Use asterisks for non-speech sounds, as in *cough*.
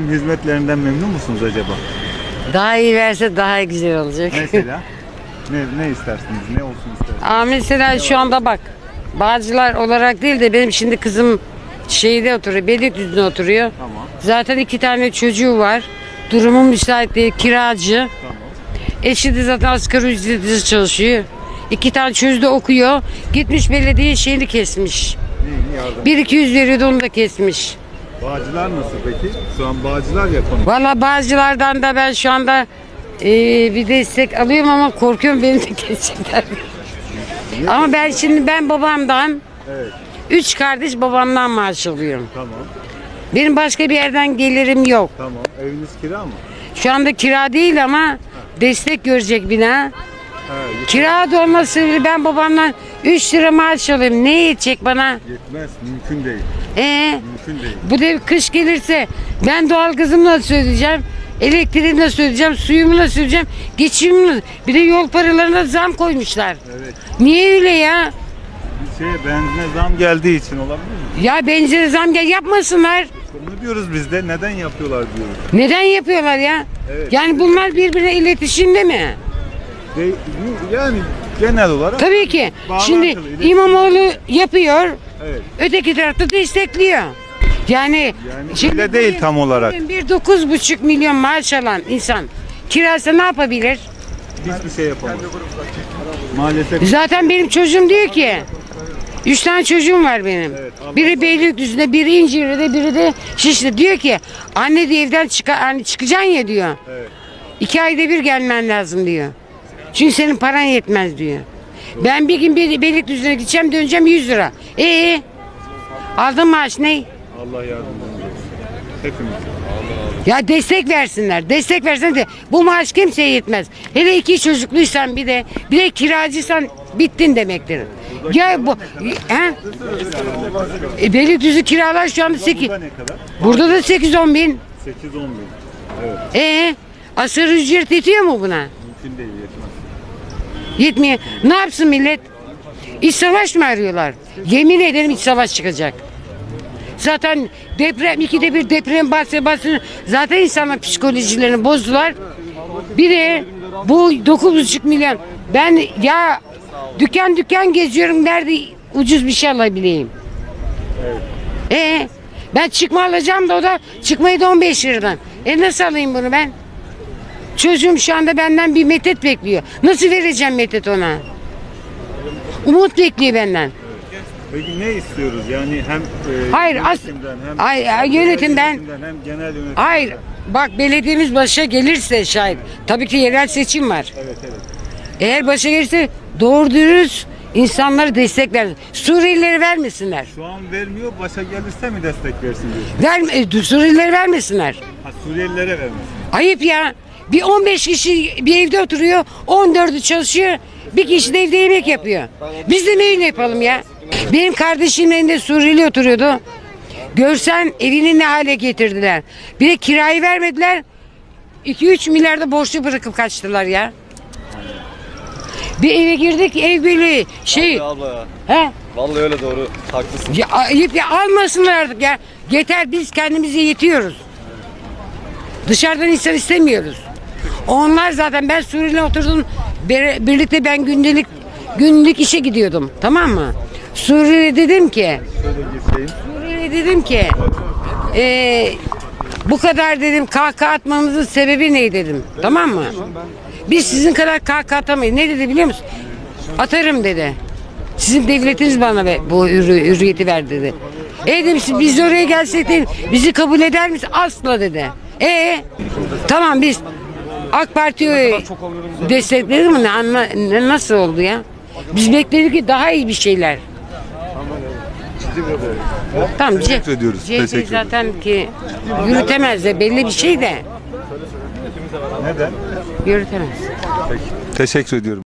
Hizmetlerinden memnun musunuz acaba? Daha iyi verse daha güzel olacak. Mesela *laughs* ne, ne istersiniz? Ne olsun istersiniz? Aa, mesela şu anda bak Bağcılar olarak değil de benim şimdi kızım şeyde oturuyor, Beylikdüzü'nde oturuyor. Tamam. Zaten iki tane çocuğu var. Durumu müsait değil, kiracı. Tamam. Eşi de zaten asgari ücretsiz çalışıyor. İki tane çocuğu da okuyor. Gitmiş belediye şeyini kesmiş. Neyini yardım? Bir iki yüz veriyordu onu da kesmiş. Bağcılar nasıl peki? Şu an bağcılar ya konu. Valla bazılardan da ben şu anda eee, bir destek alıyorum ama korkuyorum beni de *laughs* kesecekler. ama ben şimdi ben babamdan Evet. üç kardeş babamdan maaş alıyorum. Tamam. Benim başka bir yerden gelirim yok. Tamam. Eviniz kira mı? Şu anda kira değil ama destek görecek bina. Ha, Kira da ben babamdan 3 lira maaş alayım. Ne yetecek bana? yetmez. Mümkün değil. Ee, Mümkün değil. bu da kış gelirse ben doğal gazımı nasıl ödeyeceğim? Elektriğimi nasıl ödeyeceğim? Suyumu nasıl ödeyeceğim? Geçimimi nasıl? Bir de yol paralarına zam koymuşlar. Evet. Niye öyle ya? Bir şeye benzine zam geldiği için olabilir mi? Ya benzine zam gel yapmasınlar. İşte Bunu diyoruz biz de. Neden yapıyorlar diyoruz. Neden yapıyorlar ya? Evet. Yani bunlar birbirine iletişimde mi? De, yani genel olarak Tabii ki. Bağlantılı, Şimdi iletişim. İmamoğlu yapıyor. evet. Öteki tarafta destekliyor. Yani, Yani öyle değil bir- tam olarak. bugün Bir dokuz buçuk milyon maaş alan insan kirasa ne yapabilir? Hiçbir şey yapamaz. Maalesef Zaten benim çocuğum diyor ki Üç tane çocuğum var benim. Biri Beylikdüzü'nde, biri İncirli'de, biri de Şişli. Diyor ki anne diyor evden çıka, hani çıkacaksın ya diyor. Evet. İki ayda bir gelmen lazım diyor. Çünkü senin paran yetmez diyor. Ben bir gün Bey- Beylikdüzü'ne gideceğim döneceğim 100 lira. Ee, aldın maaş ne? Allah yardımcımız olsun. Hepimiz. Ya destek versinler. Destek versin de bu maaş kimseye yetmez. Hele iki çocukluysan bir de bir de kiracıysan bittin demektir. Ya bu he? E, Beylikdüzü kiralar şu anda 8. Burada da 8-10 bin. 8-10 bin. Evet. E asgari ücret yetiyor mu buna? Mümkün değil. Yetmiyor. Ne yapsın millet? İç savaş mı arıyorlar? Yemin ederim iç savaş çıkacak. Zaten deprem, ikide bir deprem bahse bahse zaten insanlar psikolojilerini bozdular. Bir de bu 9,5 milyon. Ben ya dükkan dükkan geziyorum nerede ucuz bir şey alabileyim. E ben çıkma alacağım da o da çıkmayı da 15 liradan. E nasıl alayım bunu ben? Çocuğum şu anda benden bir metet bekliyor. Nasıl vereceğim metet ona? Umut bekliyor benden. Peki ne istiyoruz? Yani hem e, Hayır, as- yönetimden, hem Hayır, hem yönetimden- hem genel yönetimden. Hayır. Bak belediyemiz başa gelirse şayet. Tabii ki yerel seçim var. Evet evet. Eğer başa gelirse doğru dürüst insanlara destek ver. Suriyelileri vermesinler. Şu an vermiyor, başa gelirse mi destek versin diyorsun? Ver, e, Suriyelileri vermesinler. Ha, Suriyelilere vermesin. Ayıp ya. Bir 15 kişi bir evde oturuyor, 14'ü çalışıyor, bir kişi de evde yemek yapıyor. Biz de öyle yapalım ya? Benim kardeşimin evinde Suriyeli oturuyordu. Görsen evini ne hale getirdiler. Bir de kirayı vermediler. 2-3 milyar da borçlu bırakıp kaçtılar ya. Bir eve girdik ev böyle şey. Vallahi abla ya. He? Vallahi öyle doğru. Haklısın. Ya ayıp ya almasınlar artık ya. Yeter biz kendimize yetiyoruz. Dışarıdan insan istemiyoruz. Onlar zaten ben Suriye'yle oturdum. bir- Birlikte ben gündelik günlük işe gidiyordum. Tamam mı? Suriye'ye dedim ki. Suriye'ye dedim ki eee, bu kadar dedim kahkaha atmamızın sebebi ne dedim. Tamam mı? Biz sizin kadar kahkaha atamayız. Ne dedi biliyor musun? Atarım dedi. Sizin devletiniz bana bu hürri- hürriyeti verdi dedi. E dedim siz- biz oraya gelsek dedim, bizi kabul eder misin? Asla dedi. E tamam biz AK Parti'yi destekledik mi? Ne, anla- nasıl oldu ya? Biz bekledik ki daha iyi bir şeyler. Tamam. Teşekkür ediyoruz. CHP Teşekkür zaten ki yürütemez de belli bir şey de Neden? yürütemez. Teşekkür ediyorum.